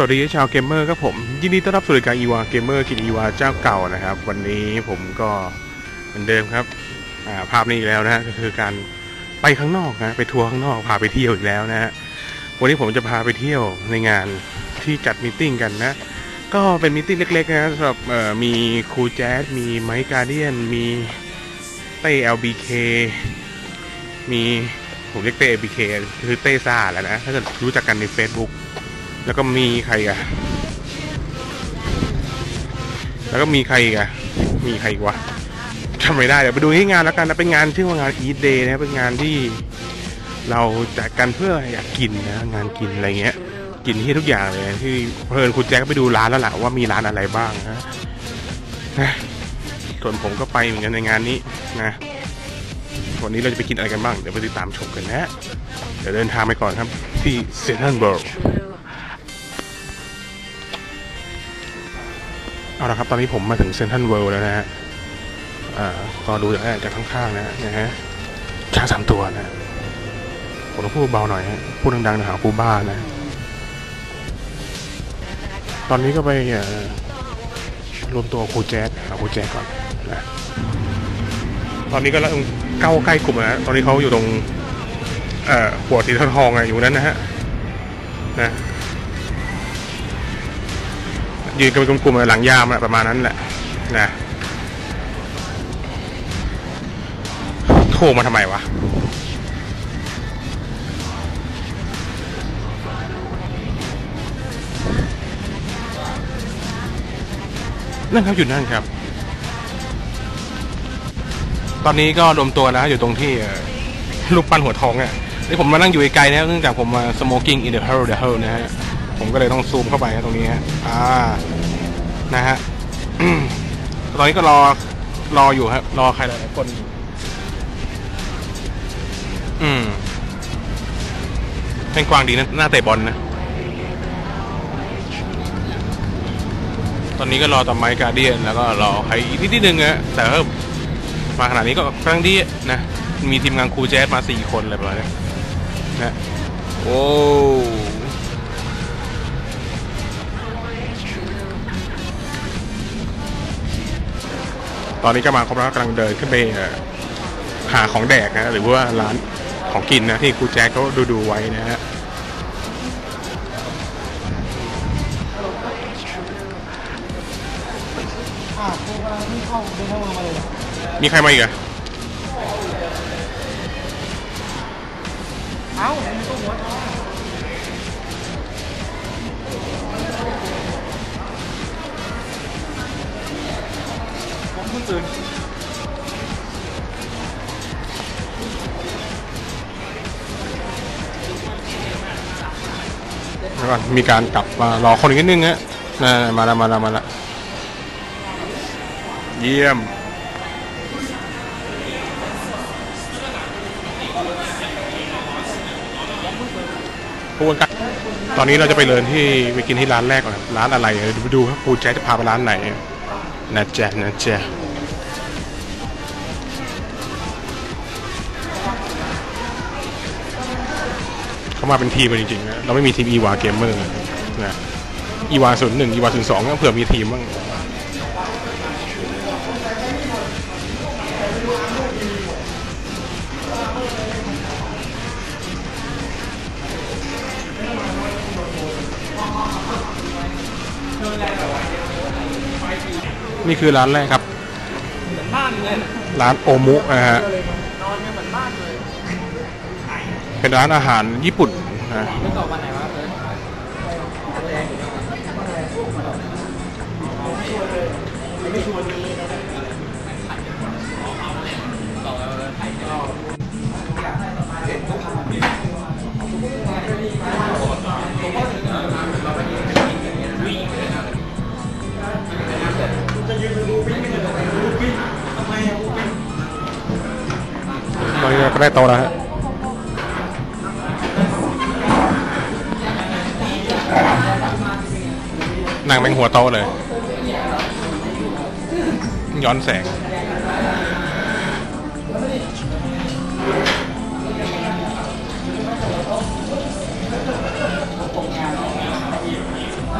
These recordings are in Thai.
สวัสดีชาวเกมเมอร์ครับผม ยินดีต้อนรับสู่รายการอีวาเกมเมอร์กินอีวาเจ้าเก่านะครับ วันนี้ผมก็เหมือนเดิมครับาภาพนี้อีกแล้วนะฮะก็คือการไปข้างนอกนะไปทัวร์ข้างนอกพาไปเที่ยวอีกแล้วนะฮะวันนี้ผมจะพาไปเที่ยวในงานที่จัดมตติ팅กันนะก็เป็นมตติ팅เล็กๆนะสำหรับมีครูแจ๊สมีไมค์การเดียนมีเต้ LBK มีผมเรียกเต้ LBK คือเต้ซ่าแหละนะถ้าเกิดรู้จักกันใน Facebook แล้วก็มีใครอีกอะแล้วก็มีใครอีกอะมีใครอีกวะจำไม่ได้เดี๋ยวไปดูที่งานแล้วกันนะเป็นงานชื่อว่างาน Eat Day นะเป็นงานที่เราจัดกันเพื่ออยากกินนะงานกินอะไรเงี้ย กินที่ทุกอย่างเลยที่เพลินคุณแจ็คไปดูร้านแล้วแหละว่ามีร้านอะไรบ้างนะนะส่วนผมก็ไปเหมือนกันในงานนี้นะวันนี้เราจะไปกินอะไรกันบ้าง เดี๋ยวไปติดตามชมกันนะ เดี๋ยวเดินทางไปก่อนครับ ที่เซนทรัลเวิลด์ เอาละครับตอนนี้ผมมาถึงเซนทรัลเวิลด์แล้วนะฮะอ่าก็ดูจากจากข้างๆนะฮะนะฮะช้างสามตัวนะผมต้องพูดเบาหน่อยฮะพูดดังๆนะหากูบ้านะ ตอนนี้ก็ไปรวมตัวครูแจ๊ดหาครูแจ๊ดก่อนนะตอนนี้ก็เก้าใกล้กลุ่มแล้วนะตอนนี้เขาอยู่ตรงหัวสีทองๆอะอยู่นั้นนะฮะนะ ยืนกันเป็นกลุ่มๆหลังยามอะประมาณนั้นแหละนะโทรมาทำไมวะนั่นครับอยู่นั่นครับ ตอนนี้ก็รวมตัวแล้วอยู่ตรงที่เอ่อรูปปั้นหัวทองเนี่ยนี่ผมมานั่งอยู่ไกลๆนะเนื่องจากผมมา smoking in the hole the hole นะฮะ ผมก็เลยต้องซูมเข้าไปตรงนี้ฮะอ่านะฮะตอนนี้ก็รอรออยู่ครับรอใครหลายๆคนอยู่อืมเป็นกวางดีนะหน้าเตะบอลนะ ตอนนี้ก็รอต่อไมค์การเดียนแล้วก็รอใครอีกนิดนึงนะแต่ก็มาขนาดนี้ก็กำลังดีนะ มีทีมงานครูแจ๊สมาสี่คนอะไรประมาณนี้นะโอ้ อนนี้ก็มาครบแล้วกำลังเดินขึ้นไปหาของแดกนะหรือว่าร้านของกินนะที่ครูแจ๊คเขาดูดูๆไว้นะฮะมีใครมาอีกอะ ผมเพิ่งตื่นแล้วก่อนมีการกลับมารอคนอีกนิดนึงฮะน่ามาแล้วมาแล้วมาแล้วเยี่ยมพูดกันตอนนี้เราจะไปเดินที่ไปกินที่ร้านแรกก่อนร้านอะไรดูครับครูแจ๊จะพาไปร้านไหนนะจ๊นะจ๊ มาเป็นทีมจริงๆนะเราไม่มีทีมอีวาเกมเมอร์นะอีวาศูนย์หนึ่งอีวาศูนย์สองก็เผื่อมีทีมบ้างนี่คือร้านแรกครับ ร้านโอมุนะฮะนอนกันเหมือนบ้านเลย เป็นร้านอาหารญี่ปุ่นนะต่อวันไหนวะเลยตอนนี้เราก็ได้โตแล้วฮะ หัวโตะเลย ย้อนแสง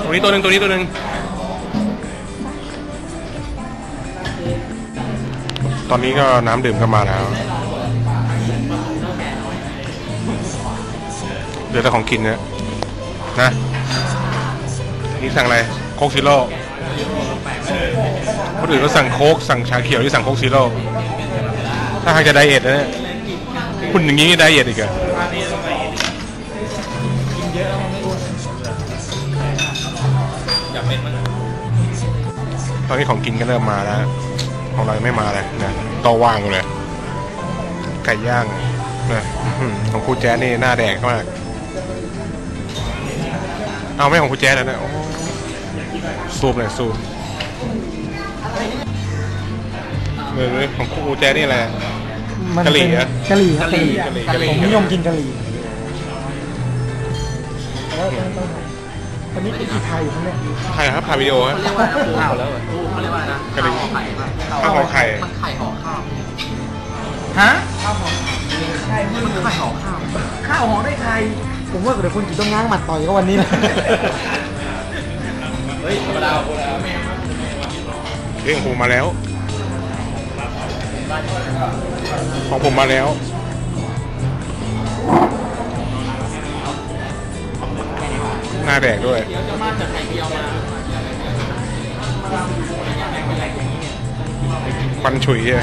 ตัวนี้ตัวหนึ่งตัวนี้ตัวหนึ่งตอนนี้ก็น้ำดื่มก็มาแล้วเหลือแต่ของกินเนี่ยนะนี่สั่งอะไร โคกซิโร่คนอื่นก็สั่งโค้กสั่งชาเขียวที่สั่งโคกซิโร่ถ้าหากจะไดเอทนะเนี่ยคุณอย่างนี้ไดเอทอีกเหรออยากเป็นมั้งตอนนี้ของกินก็เริ่มมาแล้ว ของเรายังไม่มาเลยนะโตะว่างอยู่เลย ไก่ย่างนะอื้อหือของครูแจ๊ดนี่หน้าแดงมาก เอาไม่ของครูแจ๊ดแล้วนะโอ้ ซูมเลยซูมเออของครูแจ๊ดนี่อะไรมันกะหรี่เป็นอะกะหรี่ครับกะหรี่กะหรี่กะหรี่ ผมนิยมกินกะหรี่แล้วแล้วแล้ววันนี้เป็นกี่ไทยอยู่ครับเนี่ยใครครับถ่ายวิดีโอฮะเรียกว่าข้าวแล้วเหรอเขาเรียกว่าอะไรนะกะหรี่ ข้าวห่อไข่ป่ะข้าวห่อไข่ มันไข่ห่อข้าวฮะมันไข่ห่อข้าว ข้าวหอมได้ไทย ผมว่าเดี๋ยวคนจีนต้องง้างหมัดต่อยก็วันนี้แหละเฮ้ยธรรมดาเรื่องของผมมาแล้ว ของผมมาแล้ว หน้าแดกด้วยควันฉุยใช่ไหม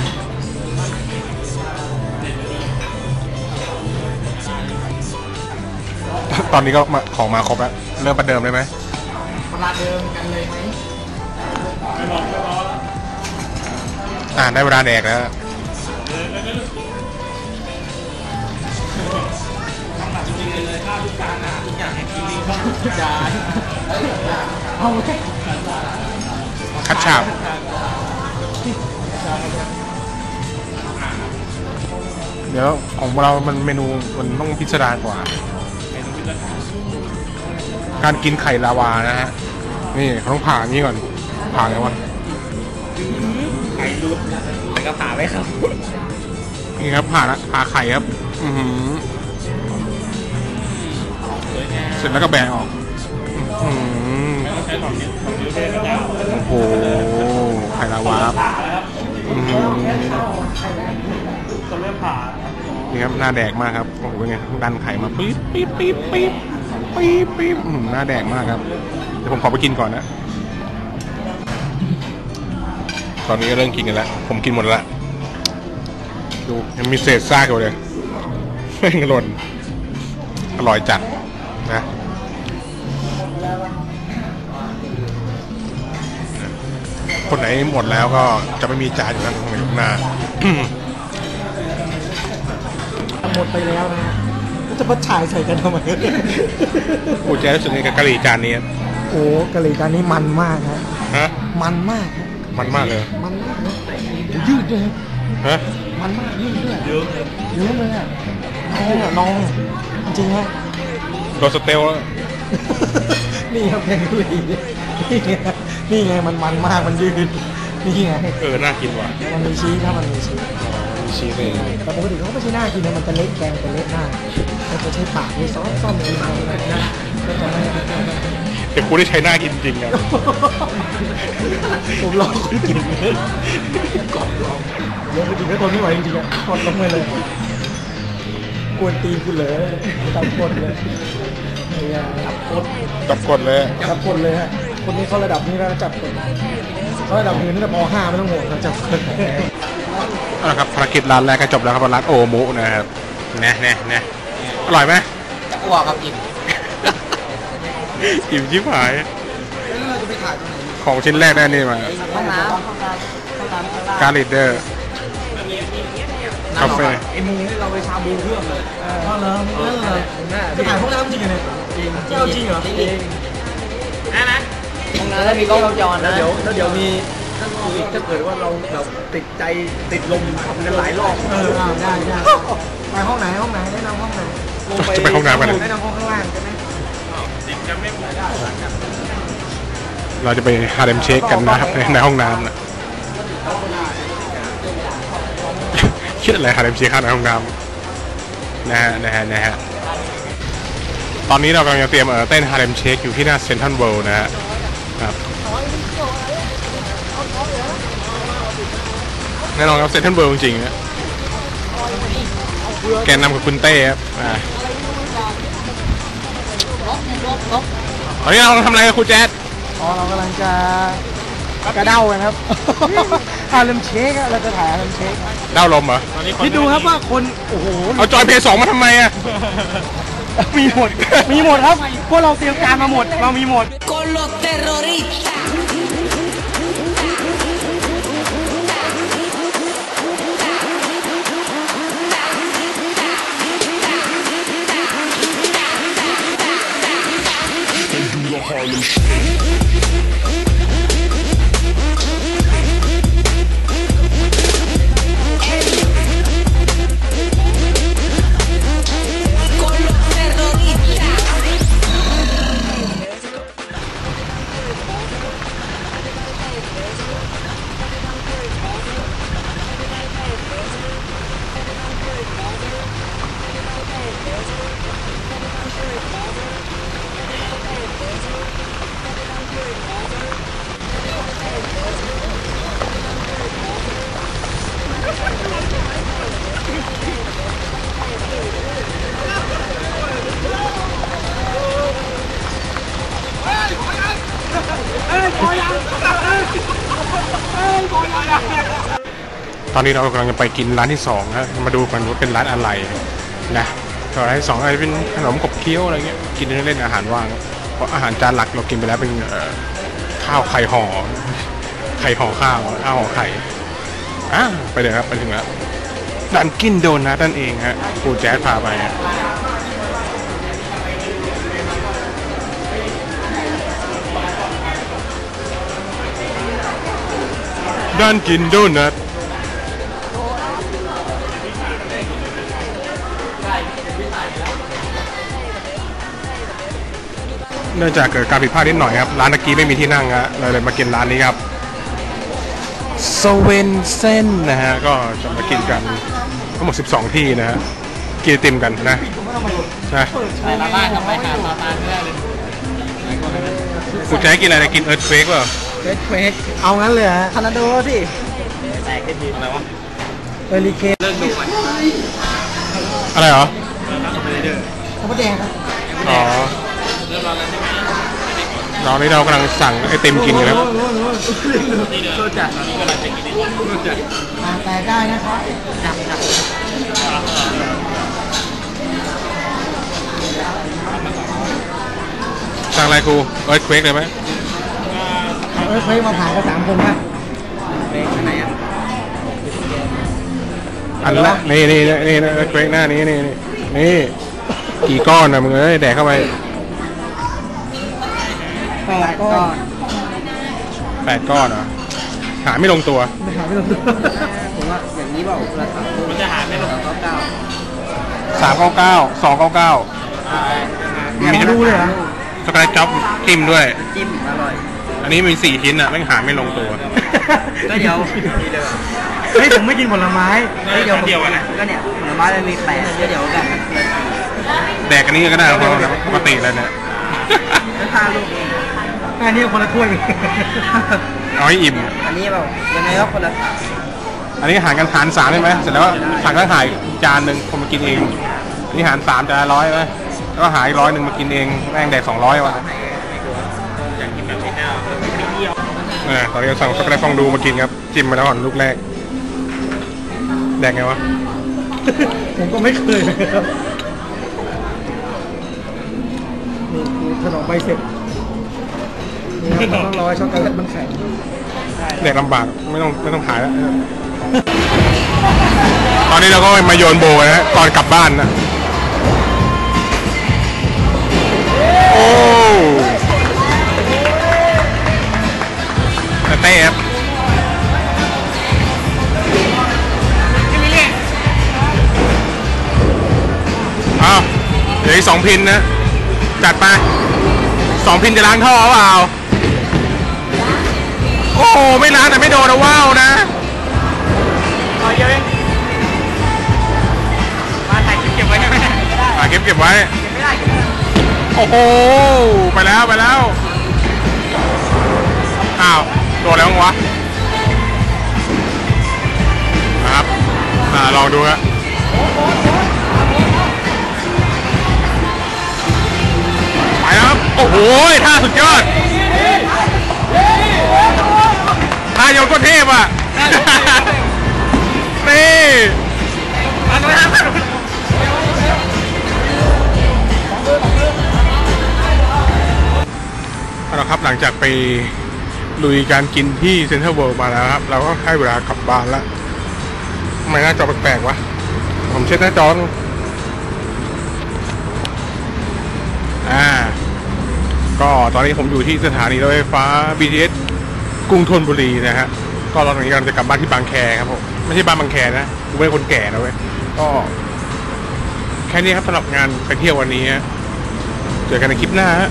ตอนนี้ก็มาของมาครบแล้ว เริ่มประเดิมเลยไหม เวลาเดิมกันเลยไหมอ่าได้เวลาแดกแล้วจานเอาไว้คัดฉาบเดี๋ยวของเรามันเมนูมันต้องพิสดารกว่า การกินไข่ลาวานะฮะ นี่เขาต้องผ่าอย่างนี้ก่อน ผ่าไงวะ ไข่รูดแต่ก็ผ่าไว้ครับ นี่ครับผ่าละผ่าไข่ครับ อือหือเสร็จแล้วก็แบะออกอื้อหือโอ้โห ไข่ลาวาครับอื้อหือนี่ครับหน้าแดกมากครับโอ้โหเป็นไงดันไข่มาปี๊บปี๊บปี๊บปี๊บ ปี๊บปี๊บหน้าแดกมากครับ เดี๋ยวผมขอไปกินก่อนนะ ตอนนี้ก็เริ่มกินกันแล้ว ผมกินหมดแล้วดูยังมีเศษซากอยู่เลยไม่งหล่นอร่อยจัดนะคนไหนหมดแล้วก็จะไม่มีจานอยู่แล้วตรงนข้างหน้าหมดไปแล้วนะ จะมาฉายใส่กันทำไมกูแจ๊รู้สึกไงกับกะหรี่จานนี้โอ้กะหรี่จานนี้มันมากฮะฮะมันมากฮะมันมากเลยมันมากนะยืดด้วยฮะฮะมันมากยืดด้วยเยอะเลยเยอะเลยอะน้องอะน้องจริงฮะโดนสเตลแล้วนี่ครับแกงกะหรี่นี่ไงนี่ไงมันมันมากมันยืดนี่ไงเออน่ากินว่ะมันมีชีสถ้ามันมีชีสมี ชีสเองแต่ปกติเขาก็ไม่ใช่หน้ากินนะมันจะเล็กแกงจะเล็กหน้ามันจะใช้ปากมีซอสซ่อมมีอะไรนะก็จะไม่แต่กูได้ใช้หน้ากินจริงอะผมลองคุณกินเลยกดลองเดี๋ยวคุณกินก็ทนไม่ไหวจริงๆอะกดลงไปเลยกวนตีนคุณเลยจับกดเลยเนี่ยจับกดจับกดเลยจับกดเลยฮะคนนี้เขาระดับนี้แล้วจับกดเขาระดับนี้ตั้งแต่ป .5 ไม่ต้องห่วงเขาจับกด เอาละครับภารกิจร้านแรกก็จบแล้วครับร้านโอมุนะครับเนะเนะเนะอร่อยไหมจะอ้วกครับอิ่มอิ่มชิบหายเราจะไปถ่ายตรงไหนของชิ้นแรกได้นี่มาห้องน้ำห้องน้ำห้องน้ำการ์ลิเดอร์คาเฟ่ไอ้มูนี่เราไปชาบูเพื่อนเลยอ๋อเหรอนั่นเลยจะถ่ายพวกน้ำจริงเหรอเนี่ยจริงเจ้าจริงเหรอจริงนะนะห้องน้ำแล้วมีกล้องวงจรนะเดี๋ยวแล้วเดี๋ยวมี ถ้าคุยถ้าเกิดว่าเราแบบติดใจติดลมทำกันหลายรอบเออได้ได้ไปห้องไหนห้องไหนแนะนำห้องไหนจะไปห้องน้ำกันเลยแนะนำห้องข้างล่างใช่ไหมเราจะไปฮาเดมเชคกันนะครับในในห้องน้ำนะคิดอะไรฮาเดมเชคข้างในห้องน้ำนะฮะนะฮะนะฮะตอนนี้เรากำลังจะเตรียมเอ่อเต้นฮาเลมเชคอยู่ที่หน้าเซนทรัลเวิลด์นะฮะครับ แน่นอนครับเซนทรัลเวิลด์จริงๆนะแกนนำกับคุณเต้ครับอ่าตอนนี้เรากำลังทำอะไรกับคุณแจ๊ดอ๋อเรากำลังจะกระเด้ากันครับฮาเลมเชคอะเราจะถ่ายฮาเลมเชคเด้าลมเหรอ คิดดูครับว่าคนโอ้โหเอาจอยเพย์สองมาทำไมอะ มีหมด มีหมดครับพวกเราเตรียมการมาหมดเรามีหมด con los terroristas. Harlem Shake. ตอนนี้เรากำลังจะไปกินร้านที่สองนะมาดูกันว่าเป็นร้านอะไรนะร้านที่สองอะไรเป็นขนมขบเคี้ยวอะไรเงี้ยกินเล่นๆอาหารว่างเพราะอาหารจานหลักเรากินไปแล้วเป็นข้าวไข่ห่อไข่ห่อข้าวข้าวห่อไข่อะไปเลยครับไปถึงแล้วดันกินโดนัทนั่นเองฮะครูแจ๊สพาไป ฮะดันกินโดนัทเนื่องจากเกิดการผิดพลาดนิดหน่อยครับ ร้านตะกี้ไม่มีที่นั่งฮะเลยเลยมากินร้านนี้ครับสเวนเซนนะฮะ ก็จะมากินกัน ทั้งหมด 12 ที่นะฮะ กินไอติมกันนะนะไปมาบ้านทำไมหาซาตานไม่ได้เลยคุณจะให้กินอะไรกินเอิร์ธเฟกเปล่า เฟสเฟสเอางั้นเลยฮะทอร์นาโดสิแตกกันดีอะไรวะเอริเคนเลิกดูมันอะไรเหรอเขาแดงครับอ๋อเริ่มร้อนแล้วใช่ไหมตอนนี้เรากำลังสั่งไอติมกินกันครับนี่เดี๋ยวรู้จักตอนนี้กำลังจะกินนี่รู้จักอ่าแตกได้นะครับจับจับสั่งอะไรครูเอิร์ธเฟกเลยไหม เออเคยมาถ่ายกันสามคนป่ะเป็นไหนอะอันละนี่นี่นี่นี่เอิร์ธเฟกหน้านี้นี่นี่นี่กี่ก้อนนะมึงเอ้ยแดกเข้าไปแปดก้อนแปดก้อนเหรอหาไม่ลงตัวไม่หาไม่ลงตัวผมว่าอย่างนี้เปล่าราคามันจะหาไม่ลงเก้าเก้าสามเก้าเก้าสองเก้าเก้ามีดูเลยเหรอสกายจ็อบจิ้มด้วยจิ้มอร่อย อันนี้มีสี่ชิ้นอะไม่งหาไม่ลงตัว ก็เดี๋ยวนี่เลยเฮ้ยผมไม่กินผลไม้ก็เดี๋ยวเดียวกันนะ ก็เนี่ยผลไม้มันมีแปดก็เดี๋ยวกันแดกอันนี้ก็ได้เพราะปกติแล้วเนี่ยแล้วทาลูกเองอันนี้คนละถ้วย เอาให้อิ่ม อันนี้เปล่ายังไงก็คนละอันนี้หารกันหารสามได้ไหมเสร็จแล้วสั่งก็หายจานหนึ่งคนมากินเองอันนี้หารสามจานละร้อยไหมแล้วก็หายร้อยหนึ่งมากินเองแม่งแดกสองร้อยวะ อยากกินแบบนี้นะไม่เยี่ยวเออตอนนี้เราสั่งช็อกโกแลตฟองดูมากินครับ จิ้มมาแล้วก่อนลูกแรก แดกไงวะ ผมก็ไม่เคยเลยครับนี่คือขนมใบเสร็จนี่ครับมันต้องรอให้ช็อกโกแลตมันแข็งแดกลำบากไม่ต้องไม่ต้องขายแล้ว ตอนนี้เราก็มาโยนโบนะฮะก่อนกลับบ้านนะ แต่เต้ครับอ้าวเหลืออีกสองพินนะ จัดไปสองพินจะล้างท่อเปล่า โอ้โหไม่ล้างแต่ไม่โดนนะว้าวนะต่อเยอะเองมาถ่ายคลิปเก็บไว้ใช่ไหมอะเก็บเก็บไว้เก็บไม่ได้เก็บไม่ได้โอ้โห ไปแล้วไปแล้วอ้าว โดนแล้วมั้งวะนะครับอ่าลองดูฮะไปแล้วครับ โอ้โหท่าสุดยอดท่าโยนก็เทพอะนี่เอาละครับหลังจากไป ลุยการกินที่เซ็นทรัลเวิลด์มาแล้วครับ เราก็ให้เวลากลับบ้านล้วทำไมหน้าจอแปลกๆวะ ผมเช็ดหน้าจอดูอ่า ก็ตอนนี้ผมอยู่ที่สถานีรถไฟฟ้า BTS กรุงธนบุรีนะฮะ ก็ตอนนี้กำลังจะกลับบ้านที่บางแคครับผมไม่ใช่บ้านบางแคนะกูเป็นคนแก่นะเว้ยก็แค่นี้ครับสำหรับงานไปเที่ยววันนี้ เจอกันในคลิปหน้าฮะ